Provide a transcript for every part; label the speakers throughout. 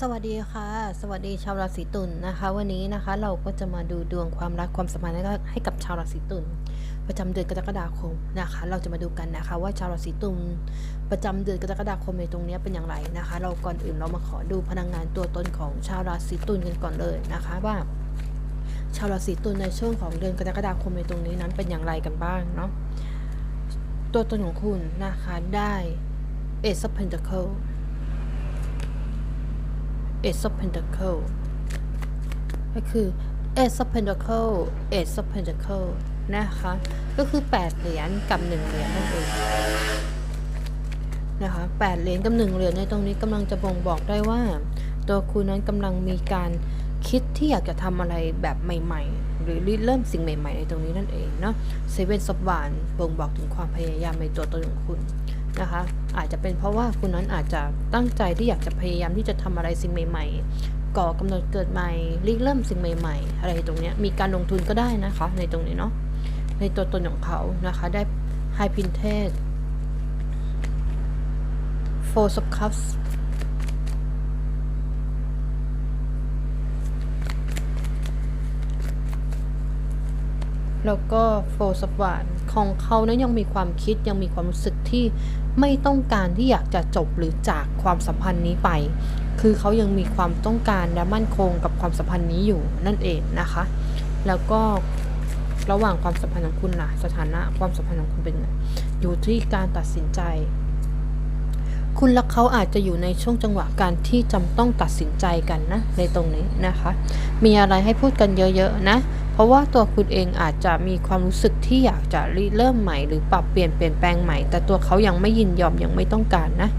Speaker 1: สวัสดีค่ะ สวัสดีชาวราศีตุลนะคะ วันนี้นะคะเราก็จะมาดูดวงความรักความสัมพันธ์ให้กับให้กับชาวราศีตุลประจำเดือนกรกฎาคมนะคะ เราจะมาดูกันนะคะ ว่าชาวราศีตุลประจำเดือนกรกฎาคมในตรงนี้เป็นอย่างไรนะคะ เราก่อนอื่นเรามาขอดูพลังงานตัวตนของชาวราศีตุลกันก่อนเลยนะคะว่า ชาวราศีตุลในช่วงของเดือนกรกฎาคมในตรงนี้นั้นเป็นอย่างไรกันบ้างเนาะตัวตนของคุณนะคะได้ Ace of Pentacle Ace of Pentacle ก็คือ Ace of Pentacle Ace of Pentacle นะคะ ก็คือ 8 เหรียญกับ 1 เหรียญนั่นเองนะคะ8เหรียญกับ 1 เหรียญในตรงนี้กำลังจะบ่งบอกได้ว่า ตัวคุณนั้นกำลังมีการคิดที่อยากจะทำอะไรแบบใหม่ ๆ หรือริเริ่มสิ่งใหม่ ๆ ในตรงนี้นั่นเองเนาะเซเว่นซับวานบ่งบอกถึงความพยายามในตัวตนของคุณ นะคะ อาจจะเป็นเพราะว่าคุณนั้นอาจจะตั้งใจที่อยากจะพยายามที่จะทำอะไรสิ่งใหม่ ๆ ก่อกำเนิดเกิดใหม่ริเริ่มสิ่งใหม่ ๆ อะไรตรงนี้มีการลงทุนก็ได้นะคะ ในตรงนี้เนาะในตัวตนของเขานะคะได้ High Princess Four of Cups แล้วก็โฟสวานของเขานั้นยังมีความคิดยังมีความรู้สึกที่ ไม่ต้องการที่อยากจะจบหรือจากความสัมพันธ์นี้ไป คือเขายังมีความต้องการและมั่นคงกับความสัมพันธ์นี้อยู่นั่นเองนะคะ แล้วก็ระหว่างความสัมพันธ์ของคุณล่ะสถานะความสัมพันธ์ของคุณเป็นไงอยู่ที่การตัดสินใจ คุณและเขาอาจจะอยู่ในช่วงจังหวะการที่จำต้องตัดสินใจกันนะในตรงนี้นะคะ มีอะไรให้พูดกันเยอะๆนะ เพราะว่าตัวคุณเองอาจจะมีความรู้สึกที่อยากจะริเริ่มใหม่ หรือปรับเปลี่ยนเปลี่ยนแปลงใหม่ แต่ตัวเขายังไม่ยินยอมยังไม่ต้องการนะ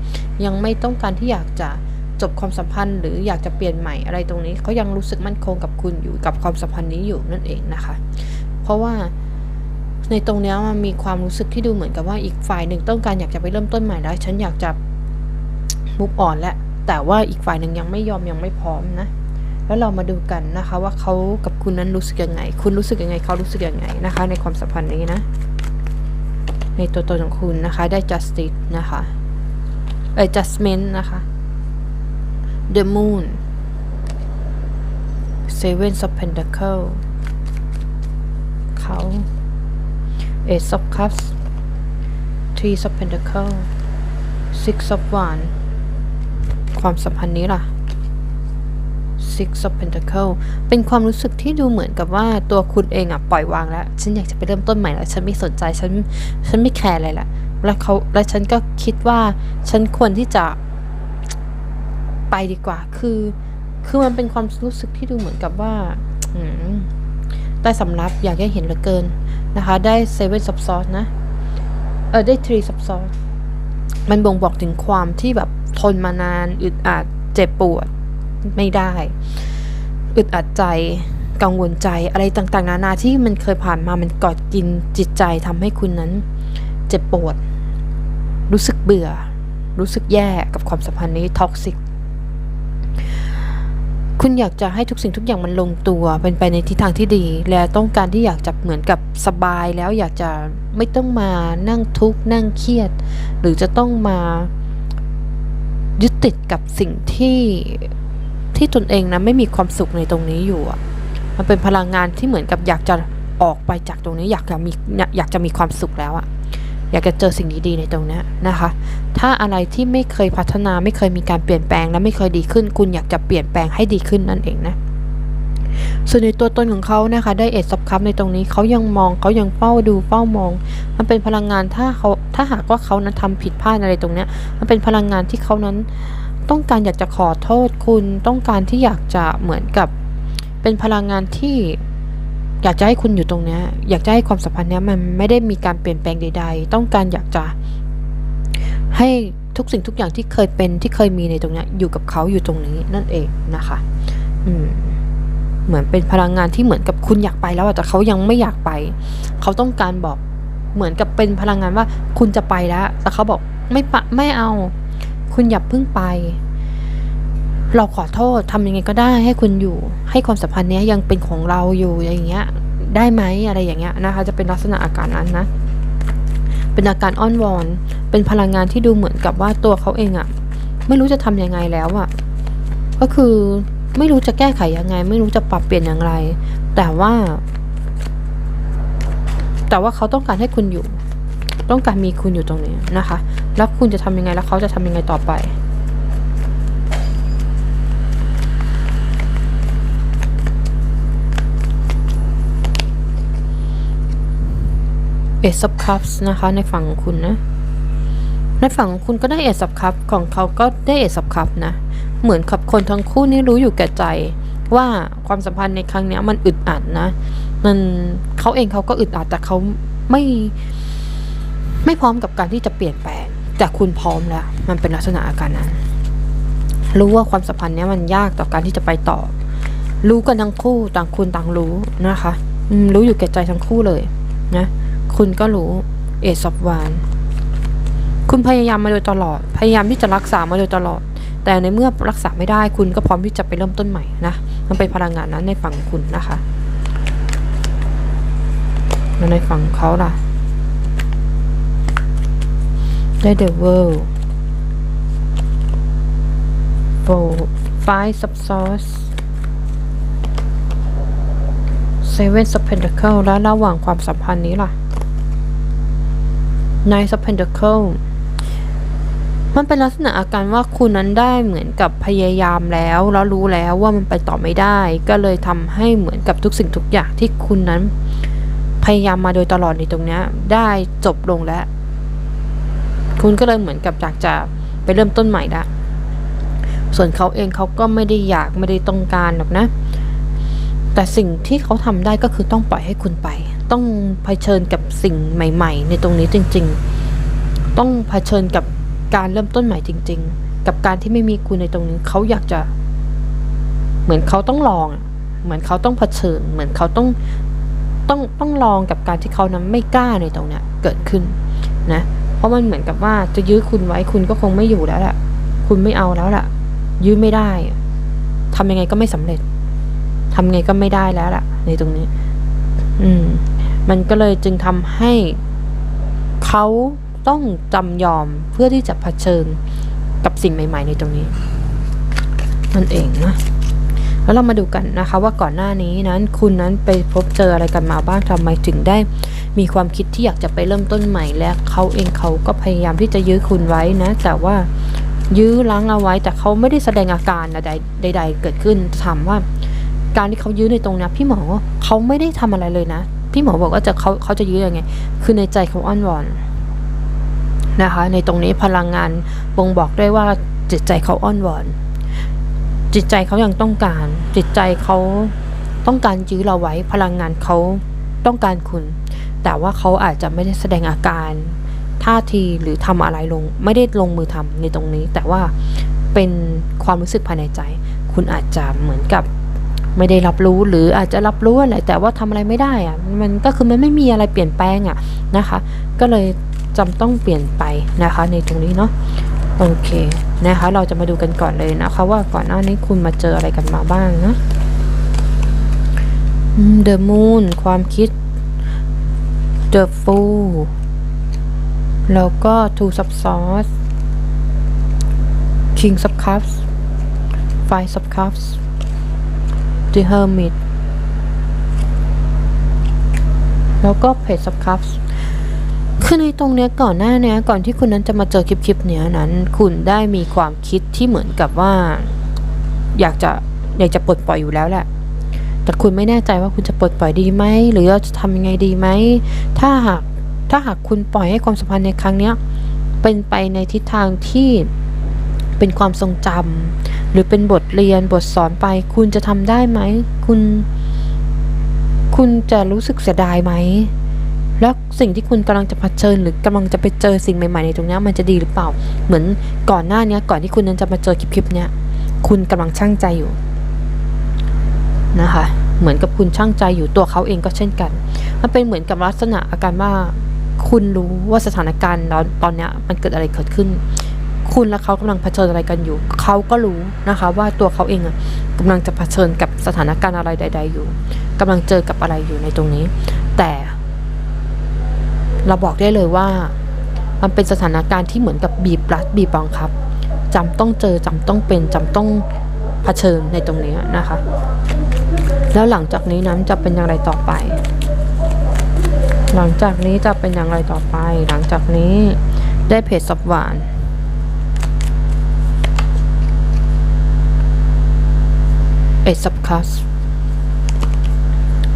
Speaker 1: ยังไม่ต้องการที่อยากจะจบความสัมพันธ์หรืออยากจะเปลี่ยนใหม่อะไรตรงนี้เขายังรู้สึกมั่นคงกับคุณอยู่กับความสัมพันธ์นี้อยู่นั่นเองนะคะ เพราะว่าในตรงนี้มันมีความรู้สึกที่ดูเหมือนกับว่าอีกฝ่ายหนึ่งต้องการอยากจะไปเริ่มต้นใหม่แล้ว ฉันอยากจะมุกอ่อนแล้วแต่ว่าอีกฝ่ายหนึ่งยังไม่ยอมยังไม่พร้อมนะ แล้วเรามาดูกันนะคะว่าเขากับคุณนั้นรู้สึกยังไง คุณรู้สึกยังไงเขารู้สึกยังไงนะคะ ในความสัมพันธ์นี้นะ ในตัวตนของคุณนะคะ ได้ justice นะคะเอ้ย judgment นะคะ the moon seven of pentacle เขา ace of cups three of pentacle six of wands ความสัมพันธ์นี้ล่ะ Six of Pentacle เป็นความรู้สึกที่ดูเหมือนกับว่าตัวคุณเองอะปล่อยวางแล้ว ฉันอยากจะไปเริ่มต้นใหม่แล้ว ฉันไม่สนใจ ฉัน ฉันไม่แคร์อะไรละแล้วเขาและฉันก็คิดว่าฉันควรที่จะไปดีกว่า คือ คือมันเป็นความรู้สึกที่ดูเหมือนกับว่าอืมได้สำรับอยากให้เห็นเหลือเกินนะคะ ได้ Seven of Swords นะ เออได้ Three of Swords มันบ่งบอกถึงความที่แบบทนมานานอึดอัดเจ็บปวด ไม่ได้ อึดอัดใจกังวลใจอะไรต่างๆ นานาที่มันเคยผ่านมามันกอดกินจิตใจทำให้คุณนั้น เจ็บปวด รู้สึกเบื่อ รู้สึกแย่กับความสัมพันธ์นี้ท็อกซิกคุณอยากจะให้ทุกสิ่งทุกอย่างมันลงตัวเป็นไปในทิศทางที่ดี และต้องการที่อยากจะเหมือนกับสบายแล้วอยากจะไม่ต้องมานั่งทุกข์นั่งเครียด หรือจะต้องมายึดติดกับสิ่งที่ ที่ตนเองนะไม่มีความสุขในตรงนี้อยู่อะมันเป็นพลังงานที่เหมือนกับอยากจะออกไปจากตรงนี้อยากจะมีอยากจะมีความสุขแล้วอะอยากจะเจอสิ่งดีๆในตรงนี้นะคะ ถ้าอะไรที่ไม่เคยพัฒนาไม่เคยมีการเปลี่ยนแปลงและไม่เคยดีขึ้น คุณอยากจะเปลี่ยนแปลงให้ดีขึ้นนั่นเองนะส่วนในตัวตนของเขานะคะ ได้เอ็ดซับคัพในตรงนี้เขายังมองเขายังเฝ้าดูเฝ้ามอง มันเป็นพลังงานถ้าเขาถ้าหากว่าเขานั้นทำผิดพลาดอะไรตรงเนี้ย มันเป็นพลังงานที่เขานั้น ต้องการอยากจะขอโทษคุณ ต้องการที่อยากจะเหมือนกับ เป็นพลังงานที่อยากจะให้คุณอยู่ตรงนี้อยากจะให้ความสัมพันธ์นี้มันไม่ได้มีการเปลี่ยนแปลงใด ๆ ต้องการอยากจะให้ทุกสิ่งทุกอย่างที่เคยเป็นที่เคยมีในตรงนี้อยู่กับเขาอยู่ตรงนี้นั่นเองนะคะ อืมเหมือนเป็นพลังงานที่เหมือนกับคุณอยากไปแล้วแต่เขายังไม่อยากไป เขาต้องการบอกเหมือนกับเป็นพลังงานว่าคุณจะไปแล้ว แต่เขาบอกไม่ปะไม่เอา คุณอย่าเพิ่งไป เราขอโทษทำยังไงก็ได้ให้คุณอยู่ ให้ความสัมพันธ์นี้ยังเป็นของเราอยู่อย่างเงี้ย ได้ไหมอะไรอย่างเงี้ยนะคะ จะเป็นลักษณะอาการนั้นนะเป็นอาการอ้อนวอน เป็นพลังงานที่ดูเหมือนกับว่าตัวเขาเองอะไม่รู้จะทำยังไงแล้วอะก็คือไม่รู้จะแก้ไขยังไง ไม่รู้จะปรับเปลี่ยนอย่างไร แต่ว่า แต่ว่าเขาต้องการให้คุณอยู่ ต้องการมีคุณอยู่ตรงนี้นะคะ แล้วคุณจะทำยังไงแล้วเขาจะทำยังไงต่อไป เอซับคัพส์นะคะ ในฝั่งของคุณนะ ในฝั่งของคุณก็ได้เอซับคัพของเขาก็ได้เอซับคัพนะ เหมือนกับคนทั้งคู่นี่รู้อยู่แก่ใจ ว่าความสัมพันธ์ในครั้งนี้มันอึดอัดนะ มันเขาเองเขาก็อึดอัดแต่เขาไม่ไม่พร้อมกับการที่จะเปลี่ยนแปลง แต่คุณพร้อมแล้ว มันเป็นลักษณะอาการนั้น รู้ว่าความสัมพันธ์เนี้ยมันยากต่อการที่จะไปต่อ รู้กันทั้งคู่ต่างคุณต่างรู้นะคะรู้อยู่แก่ใจทั้งคู่เลยนะคุณก็รู้เอซับวานคุณพยายามมาโดยตลอด พยายามที่จะรักษามาโดยตลอด แต่ในเมื่อรักษาไม่ได้ คุณก็พร้อมที่จะไปเริ่มต้นใหม่นะมันเป็นพลังงานนั้นในฝั่งคุณนะคะแล้วในฝั่งเขาล่ะ ได้ The World Four Five Sub Sauce Seven of Pentacle แล้วระหว่างความสัมพันธ์นี้ล่ะ Nine of Pentacle มันเป็นลักษณะอาการว่าคุณนั้นได้เหมือนกับพยายามแล้ว แล้วรู้แล้วว่ามันไปต่อไม่ได้ ก็เลยทำให้เหมือนกับทุกสิ่งทุกอย่างที่คุณนั้น พยายามมาโดยตลอดในตรงนี้ได้จบลงแล้ว คุณก็เลยเหมือนกับอยากจะไปเริ่มต้นใหม่ละส่วนเขาเองเขาก็ไม่ได้อยากไม่ได้ต้องการหรอกนะ แต่สิ่งที่เขาทำได้ก็คือต้องปล่อยให้คุณไป ต้องเผชิญกับสิ่งใหม่ ๆ ในตรงนี้จริง ๆ ต้องเผชิญกับการเริ่มต้นใหม่จริง ๆ กับการที่ไม่มีคุณในตรงนี้เขาอยากจะ เหมือนเขาต้องลอง เหมือนเขาต้องเผชิญ เหมือนเขาต้องต้องต้องลองกับการที่เขานั้นไม่กล้าในตรงเนี้ยเกิดขึ้นนะ ราะมันเหมือนกับว่าจะยื้อคุณไว้คุณก็คงไม่อยู่แล้วแหละคุณไม่เอาแล้วล่ะ ยื้อไม่ได้อะทำยังไงก็ไม่สำเร็จทำไงก็ไม่ได้แล้วล่ะ ในตรงนี้ อืม มันก็เลยจึงทำให้เขาต้องจำยอมเพื่อที่จะเผชิญกับสิ่งใหม่ ๆ ในตรงนี้นั่นเองนะแล้วเรามาดูกันนะคะ ว่าก่อนหน้านี้นั้นคุณนั้นไปพบเจออะไรกันมาบ้างทำไมถึงได้ มีความคิดที่อยากจะไปเริ่มต้นใหม่และเขาเองเขาก็พยายามที่จะยื้อคุณไว้นะ แต่ว่ายื้อล้างเอาไว้แต่เขาไม่ได้แสดงอาการใดใดๆเกิดขึ้นถามว่า การที่เขายื้อในตรงนี้พี่หมอเขาไม่ได้ทำอะไรเลยนะ พี่หมอบอกว่าจะเขาเขาจะยื้อยังไง คือในใจเขาอ้อนวอนนะคะ ในตรงนี้พลังงานบ่งบอกได้ว่าจิตใจเขาอ้อนวอน จิตใจเขายังต้องการ จิตใจเขาต้องการยื้อเราไว้ พลังงานเขาต้องการคุณ แต่ว่าเขาอาจจะไม่ได้แสดงอาการท่าทีหรือทำอะไรลง ไม่ได้ลงมือทำในตรงนี้ แต่ว่าเป็นความรู้สึกภายในใจ คุณอาจจะเหมือนกับไม่ได้รับรู้หรืออาจจะรับรู้อะไรแต่ว่าทำอะไรไม่ได้อะมันก็คือมันไม่มีอะไรเปลี่ยนแปลงอะนะคะ ก็เลยจำต้องเปลี่ยนไปนะคะ ในตรงนี้เนาะโอเคนะคะ เราจะมาดูกันก่อนเลยนะคะว่าก่อนหน้านี้คุณมาเจออะไรกันมาบ้างนะ The Moon ความคิด The Fool แล้วก็ Two Sub Sauce King Sub Cups Five Sub Cups The Hermit แล้วก็เพจ Sub Cups คือในตรงเนี้ยก่อนหน้าเนี้ยก่อนที่คุณนั้นจะมาเจอคลิปคลิปเนี้ยนั้น คุณได้มีความคิดที่เหมือนกับว่า อยากจะอยากจะปลดปล่อยอยู่แล้วแหละ แต่คุณไม่แน่ใจว่าคุณจะปลดปล่อยดีไหมหรือจะทำยังไงดีไหมถ้าหากถ้าหากคุณปล่อยให้ความสัมพันธ์ในครั้งเนี้ยเป็นไปในทิศทางที่เป็นความทรงจำหรือเป็นบทเรียนบทสอนไป คุณจะทำได้ไหมคุณ คุณจะรู้สึกเสียดายไหมแล้วสิ่งที่คุณกำลังจะเผชิญ หรือกำลังจะไปเจอสิ่งใหม่ๆในตรงนี้มันจะดีหรือเปล่า เหมือนก่อนหน้านี้ก่อนที่คุณนั้นจะมาเจอคลิปๆเนี้ยคุณกำลังช่างใจอยู่ นะคะ เหมือนกับคุณช่างใจอยู่ตัวเขาเองก็เช่นกัน มันเป็นเหมือนกับลักษณะอาการว่าคุณรู้ว่าสถานการณ์ตอนนี้มันเกิดอะไรเกิดขึ้น คุณและเขากำลังเผชิญอะไรกันอยู่ เขาก็รู้นะคะ ว่าตัวเขาเองอะกำลังจะเผชิญกับสถานการณ์อะไรใด ๆ อยู่กำลังเจอกับอะไรอยู่ในตรงนี้ แต่ เราบอกได้เลยว่า มันเป็นสถานการณ์ที่เหมือนกับบีบรัดบีบบังคับจำต้องเจอจำต้องเป็นจำต้องเผชิญในตรงนี้นะคะ แล้วหลังจากนี้นั้นจะเป็นอย่างไรต่อไป หลังจากนี้จะเป็นอย่างไรต่อไป หลังจากนี้ได้เพจสับหวานเอ็ดซับคัส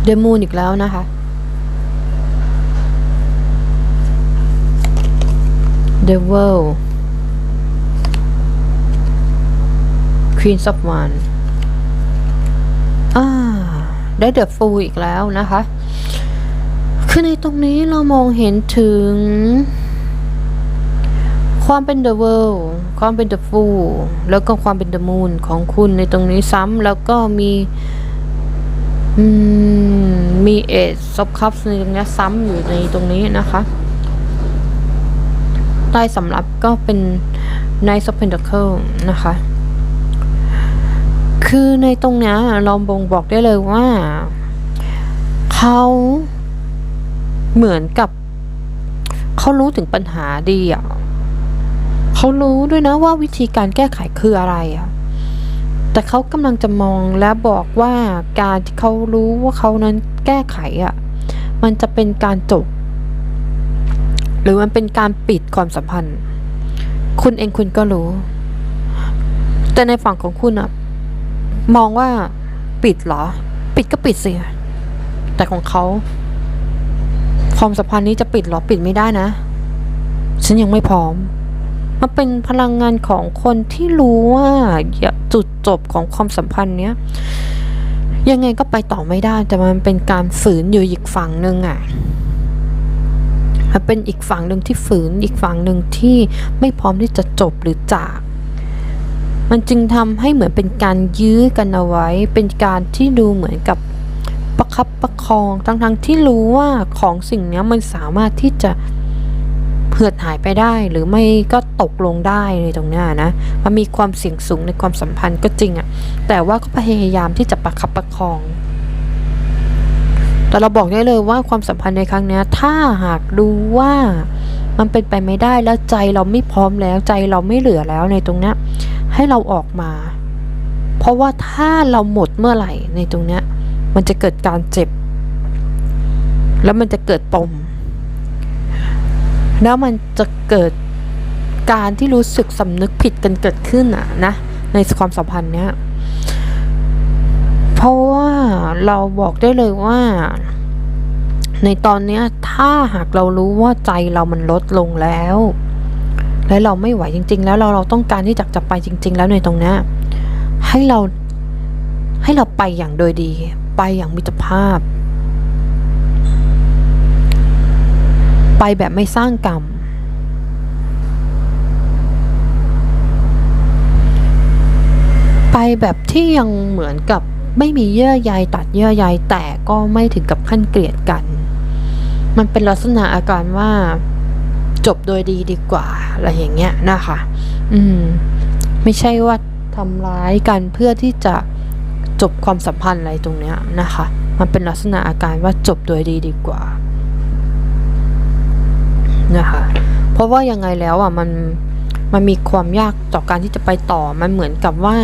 Speaker 1: เดมูนอีกแล้วนะคะ Devil Queen of One อ่า ได้เดอะฟูอีกแล้วนะคะ คือในตรงนี้เรามองเห็นถึง ความเป็น The World ความเป็น The Fool แล้วก็ความเป็น The Moon ของคุณในตรงนี้ซ้ำแล้วก็มีมีเอซซบคัพในตรงนี้ซ้ำอยู่ในตรงนี้นะคะใต้สำรับก็เป็น Knight of Pentacle นะคะ คือในตรงนี้เราบ่งบอกได้เลยว่า เขาเหมือนกับเขารู้ถึงปัญหาดีอะเขารู้ด้วยนะว่าวิธีการแก้ไขคืออะไรอะแต่เขากำลังจะมองและบอกว่าการที่เขารู้ว่าเขานั้นแก้ไขอะมันจะเป็นการจบ หรือมันเป็นการปิดความสัมพันธ์ คุณเองคุณก็รู้ แต่ในฝั่งของคุณอะ มองว่าปิดเหรอ ปิดก็ปิดสิ แต่ของเขาความสัมพันธ์นี้จะปิดเหรอปิดไม่ได้นะ ฉันยังไม่พร้อม มันเป็นพลังงานของคนที่รู้ว่าจุดจบของความสัมพันธ์เนี้ยยังไงก็ไปต่อไม่ได้ แต่มันเป็นการฝืนอยู่อีกฝั่งหนึ่งอะมันเป็นอีกฝั่งหนึ่งที่ฝืนอีกฝั่งหนึ่งที่ไม่พร้อมที่จะจบหรือจาก มันจึงทำให้เหมือนเป็นการยื้อกันเอาไว้ เป็นการที่ดูเหมือนกับประคับประคอง ทั้งๆที่รู้ว่าของสิ่งนี้มันสามารถที่จะเผือดหายไปได้หรือไม่ก็ตกลงได้ในตรงนี้นะ มันมีความเสี่ยงสูงในความสัมพันธ์ก็จริงอะแต่ว่าก็พยายามที่จะประคับประคอง แต่เราบอกได้เลยว่าความสัมพันธ์ในครั้งนี้ถ้าหากรู้ว่ามันเป็นไปไม่ได้แล้วใจเราไม่พร้อมแล้วใจเราไม่เหลือแล้วในตรงนี้ ให้เราออกมา เพราะว่าถ้าเราหมดเมื่อไหร่ในตรงเนี้ย มันจะเกิดการเจ็บ แล้วมันจะเกิดปม แล้วมันจะเกิดการที่รู้สึกสำนึกผิดกันเกิดขึ้นอะนะ ในความสัมพันธ์เนี้ย เพราะว่าเราบอกได้เลยว่า ในตอนเนี้ยถ้าหากเรารู้ว่าใจเรามันลดลงแล้ว และเราไม่ไหวจริง ๆ แล้วเราเราต้องการที่จะจะไปจริง ๆ แล้วในตรงนี้ให้เราให้เราไปอย่างโดยดี ไปอย่างมิตรภาพ ไปแบบไม่สร้างกรรมไปแบบที่ยังเหมือนกับไม่มีเยื่อใยตัดเยื่อใยแต่ก็ไม่ถึงกับขั้นเกลียดกัน มันเป็นลักษณะอาการว่า จบโดยดีดีกว่าอะไรอย่างเงี้ยนะคะ อืม ไม่ใช่ว่าทำร้ายกันเพื่อที่จะจบความสัมพันธ์อะไรตรงเนี้ยนะคะ มันเป็นลักษณะอาการว่าจบโดยดีดีกว่า นะคะ เพราะว่ายังไงแล้วอะมันมันมีความยากต่อการที่จะไปต่อ มันเหมือนกับว่า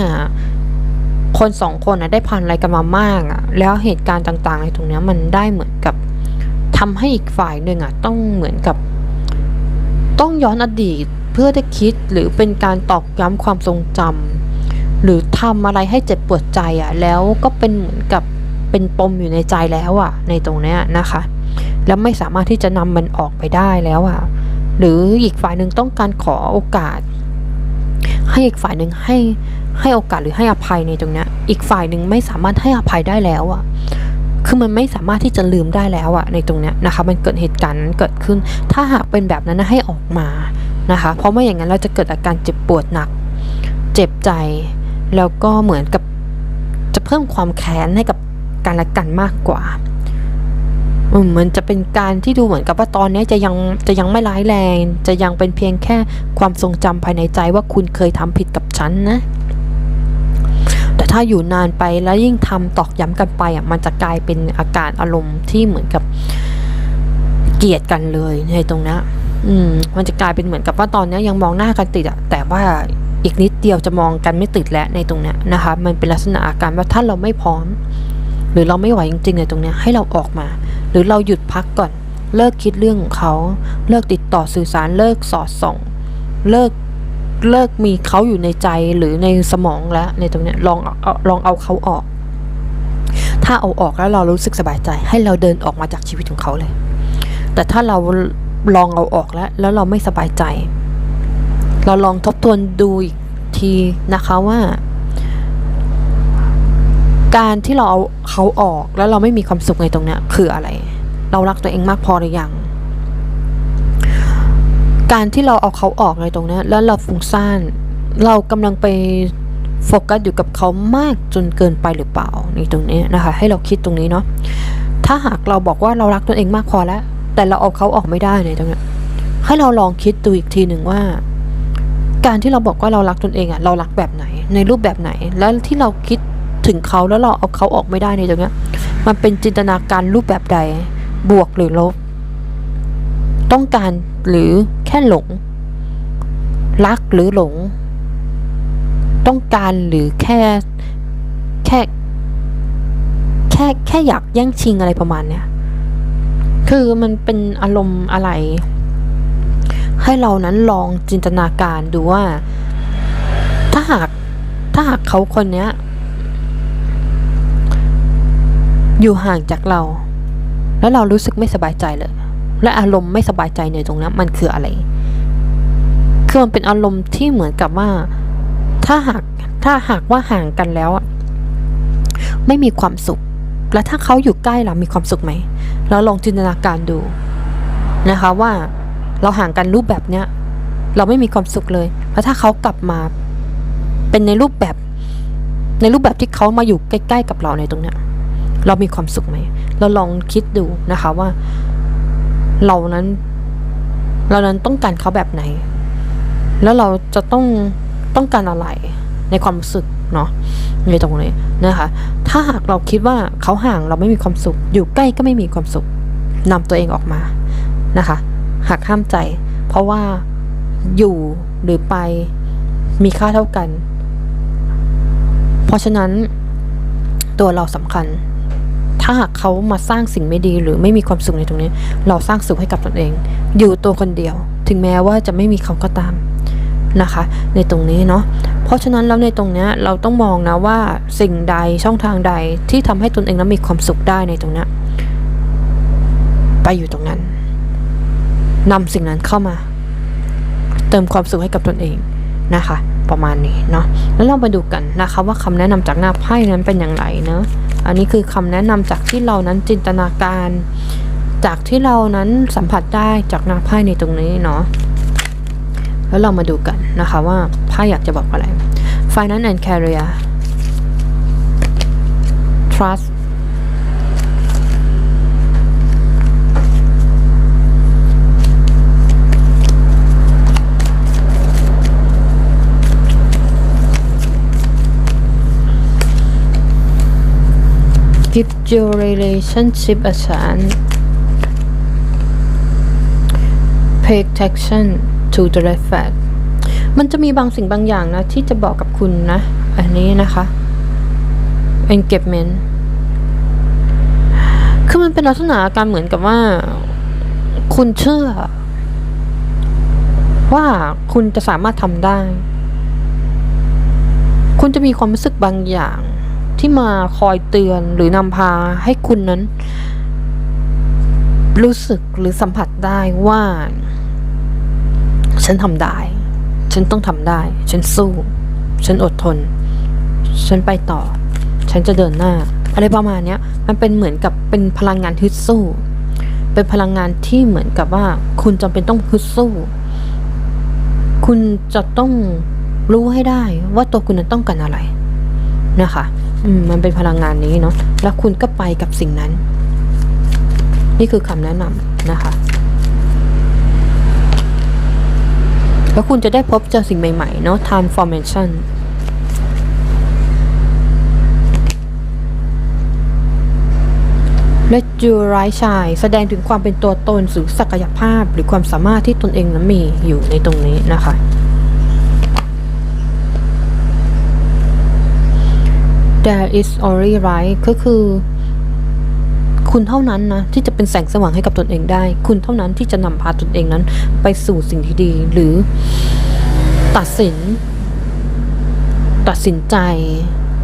Speaker 1: คนสองคนอะได้ผ่านอะไรกันมามากอะแล้วเหตุการณ์ต่างๆในตรงเนี้ยมันได้เหมือนกับทำให้อีกฝ่ายหนึ่งอะต้องเหมือนกับ ต้องย้อนอดีตเพื่อได้คิดหรือเป็นการตอกย้ำความทรงจำหรือทำอะไรให้เจ็บปวดใจอะ่ะแล้วก็เป็นเหมือนกับเป็นปมอยู่ในใจแล้วอะ่ะ ในตรงเนี้ยนะคะ แล้วไม่สามารถที่จะนำมันออกไปได้แล้วอะ่ะ หรืออีกฝ่ายหนึ่งต้องการขอโอกาส ให้อีกฝ่ายหนึ่งให้ให้โอกาสหรือให้อภัยในตรงเนี้ยอีกฝ่ายหนึ่งไม่สามารถให้อภัยได้แล้วอะ่ะ คือมันไม่สามารถที่จะลืมได้แล้วอะในตรงเนี้ยนะคะ มันเกิดเหตุการณ์นั้นเกิดขึ้น ถ้าหากเป็นแบบนั้นนะให้ออกมานะคะ เพราะไม่อย่างนั้นเราจะเกิดอาการเจ็บปวดหนัก เจ็บใจ แล้วก็เหมือนกับจะเพิ่มความแค้นให้กับกันและกันมากกว่าอืมมันจะเป็นการที่ดูเหมือนกับว่าตอนนี้จะยังจะยังไม่ร้ายแรง จะยังเป็นเพียงแค่ความทรงจำภายในใจว่าคุณเคยทำผิดกับฉันนะ ถ้าอยู่นานไปแล้วยิ่งทำตอกย้ำกันไปอะมันจะกลายเป็นอาการอารมณ์ที่เหมือนกับเกลียดกันเลยในตรงนี้อืม มันจะกลายเป็นเหมือนกับว่าตอนนี้ยังมองหน้ากันติดอะแต่ว่าอีกนิดเดียวจะมองกันไม่ติดแล้วในตรงเนี้ยนะคะ มันเป็นลักษณะอาการว่าถ้าเราไม่พร้อม หรือเราไม่ไหวจริงๆในตรงเนี้ยให้เราออกมา หรือเราหยุดพักก่อน เลิกคิดเรื่องของเขา เลิกติดต่อสื่อสารเลิกสอดส่อง เลิก เลิกมีเขาอยู่ในใจหรือในสมองแล้วในตรงเนี้ยลองลองเอาเขาออก ถ้าเอาออกแล้วเรารู้สึกสบายใจ ให้เราเดินออกมาจากชีวิตของเขาเลย แต่ถ้าเราลองเอาออกแล้ว แล้วเราไม่สบายใจ เราลองทบทวนดูอีกทีนะคะว่า การที่เราเอาเขาออกแล้วเราไม่มีความสุขในตรงเนี้ยคืออะไร เรารักตัวเองมากพอหรือยัง การที่เราเอาเขาออกในตรงนี้แล้วเราฟุ้งซ่านเรากำลังไปโฟกัสอยู่กับเขามากจนเกินไปหรือเปล่าในตรงนี้นะคะ ให้เราคิดตรงนี้เนาะถ้าหากเราบอกว่าเรารักตัวเองมากพอแล้ว แต่เราเอาเขาออกไม่ได้ในตรงนี้ให้เราลองคิดดูอีกทีหนึ่งว่า การที่เราบอกว่าเรารักตนเองอะเรารักแบบไหน ในรูปแบบไหน แล้วที่เราคิดถึงเขาแล้วเราเอาเขาออกไม่ได้ในตรงนี้มันเป็นจินตนาการรูปแบบใดบวกหรือลบ ต้องการหรือ ค่หลง รักหรือหลง ต้องการหรือแค่แค่แค่แค่อยากแย่งชิงอะไรประมาณเนี้ย คือมันเป็นอารมณ์อะไร ให้เรานั้นลองจินตนาการดูว่า ถ้าหากถ้าหากเขาคนเนี้ย อยู่ห่างจากเรา แล้วเรารู้สึกไม่สบายใจเลย และอารมณ์ไม่สบายใจในตรงนั้นมันคืออะไร คือมันเป็นอารมณ์ที่เหมือนกับว่า ถ้าหากถ้าหากว่าห่างกันแล้วไม่มีความสุข แล้วถ้าเขาอยู่ใกล้เรามีความสุขไหมเราลองจินตนาการดูนะคะว่าเราห่างกันรูปแบบเนี้ยเราไม่มีความสุขเลย แล้วถ้าเขากลับมาเป็นในรูปแบบ ในรูปแบบที่เขามาอยู่ใกล้ ๆ กับเราในตรงเนี้ยเรามีความสุขไหม เราลองคิดดูนะคะว่า เรานั้น เรานั้นต้องการเขาแบบไหน แล้วเราจะต้องต้องการอะไรในความรู้สึกเนาะในตรงนี้นะคะ ถ้าหากเราคิดว่าเขาห่างเราไม่มีความสุข อยู่ใกล้ก็ไม่มีความสุขนำตัวเองออกมานะคะหักห้ามใจ เพราะว่าอยู่หรือไปมีค่าเท่ากัน เพราะฉะนั้นตัวเราสำคัญ ถ้าหากเขามาสร้างสิ่งไม่ดีหรือไม่มีความสุขในตรงนี้ เราสร้างสุขให้กับตนเอง อยู่ตัวคนเดียว ถึงแม้ว่าจะไม่มีเขาก็ตามนะคะ ในตรงนี้เนาะเพราะฉะนั้นแล้วในตรงนี้เราต้องมองนะว่าสิ่งใดช่องทางใดที่ทำให้ตนเองนั้นมีความสุขได้ในตรงนี้ไปอยู่ตรงนั้นนำสิ่งนั้นเข้ามา เติมความสุขให้กับตนเองนะคะ ประมาณนี้เนาะแล้วเรามาดูกันนะคะ ว่าคำแนะนำจากหน้าไพ่นั้นเป็นอย่างไรเนาะ อันนี้คือคำแนะนำจากที่เรานั้นจินตนาการ จากที่เรานั้นสัมผัสได้จากหน้าไพ่ในตรงนี้เนาะแล้วเรามาดูกันนะคะว่าไพ่อยากจะบอกอะไร Finance and Career Trust Give your relationship a chance Pay attention to the red flag มันจะมีบางสิ่งบางอย่างนะ ที่จะบอกกับคุณนะ อันนี้นะคะ engagement คือมันเป็นลักษณะอาการเหมือนกับว่า คุณเชื่อ ว่าคุณจะสามารถทำได้ คุณจะมีความรู้สึกบางอย่าง ที่มาคอยเตือนหรือนำพาให้คุณนั้น รู้สึกหรือสัมผัสได้ว่า ฉันทำได้ ฉันต้องทำได้ ฉันสู้ ฉันอดทน ฉันไปต่อ ฉันจะเดินหน้า อะไรประมาณนี้มันเป็นเหมือนกับเป็นพลังงานฮึดสู้ เป็นพลังงานที่เหมือนกับว่า คุณจำเป็นต้องฮึดสู้ คุณจะต้องรู้ให้ได้ว่าตัวคุณนั้นต้องการอะไรนะคะ อืมมันเป็นพลังงานนี้เนาะแล้วคุณก็ไปกับสิ่งนั้น นี่คือคำแนะนำนะคะ แล้วคุณจะได้พบเจอสิ่งใหม่ๆเนาะ transformation และจูไรชาย แสดงถึงความเป็นตัวตนหรือศักยภาพ หรือความสามารถที่ตนเองนั้นมีอยู่ในตรงนี้นะคะ there is only right ก็คือ คุณเท่านั้นนะ ที่จะเป็นแสงสว่างให้กับตนเองได้ คุณเท่านั้นที่จะนำพาตนเองนั้น ไปสู่สิ่งที่ดี หรือตัดสิน ตัดสินใจ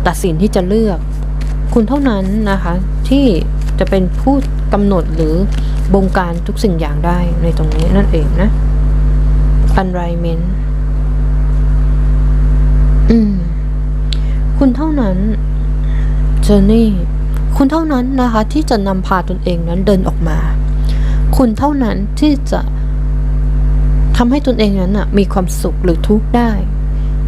Speaker 1: ตัดสินที่จะเลือก คุณเท่านั้นนะคะ ที่จะเป็นผู้กำหนดหรือบงการทุกสิ่งอย่างได้ในตรงนี้นั่นเองนะ alignment อืม คุณเท่านั้น journey คุณเท่านั้นนะคะที่จะนำพาตนเองนั้นเดินออกมา คุณเท่านั้นที่จะทำให้ตนเองนั้นนะมีความสุขหรือทุกข์ได้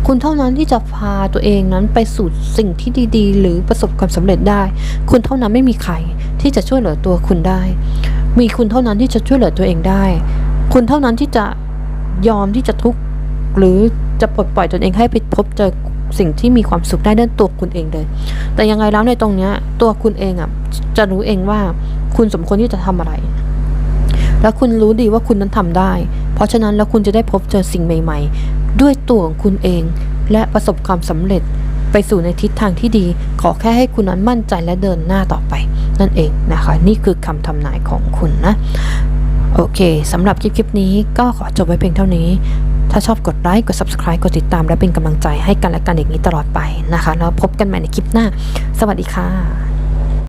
Speaker 1: คุณเท่านั้นที่จะพาตัวเองนั้นไปสู่สิ่งที่ดีๆ หรือประสบความสำเร็จได้ คุณเท่านั้นไม่มีใครที่จะช่วยเหลือตัวคุณได้ มีคุณเท่านั้นที่จะช่วยเหลือตัวเองได้ คุณเท่านั้นที่จะยอมที่จะทุกข์หรือจะปลดปล่อยตนเองให้ไปพบเจอ สิ่งที่มีความสุขได้ด้วยตัวคุณเองเลย แต่ยังไงแล้วในตรงเนี้ย ตัวคุณเองอะจะรู้เองว่าคุณสมควรที่จะทำอะไร แล้วคุณรู้ดีว่าคุณนั้นทำได้ เพราะฉะนั้นแล้วคุณจะได้พบเจอสิ่งใหม่ ๆ ด้วยตัวของคุณเอง และประสบความสำเร็จไปสู่ในทิศทางที่ดี ขอแค่ให้คุณนั้นมั่นใจและเดินหน้าต่อไป นั่นเองนะคะ นี่คือคำทำนายของคุณนะ โอเคสำหรับคลิปคลิปนี้ก็ขอจบไว้เพียงเท่านี้ ถ้าชอบกดไลค์กด subscribe กดติดตาม และเป็นกำลังใจให้กันและกันอย่างนี้ตลอดไปนะคะ แล้วพบกันใหม่ในคลิปหน้า สวัสดีค่ะ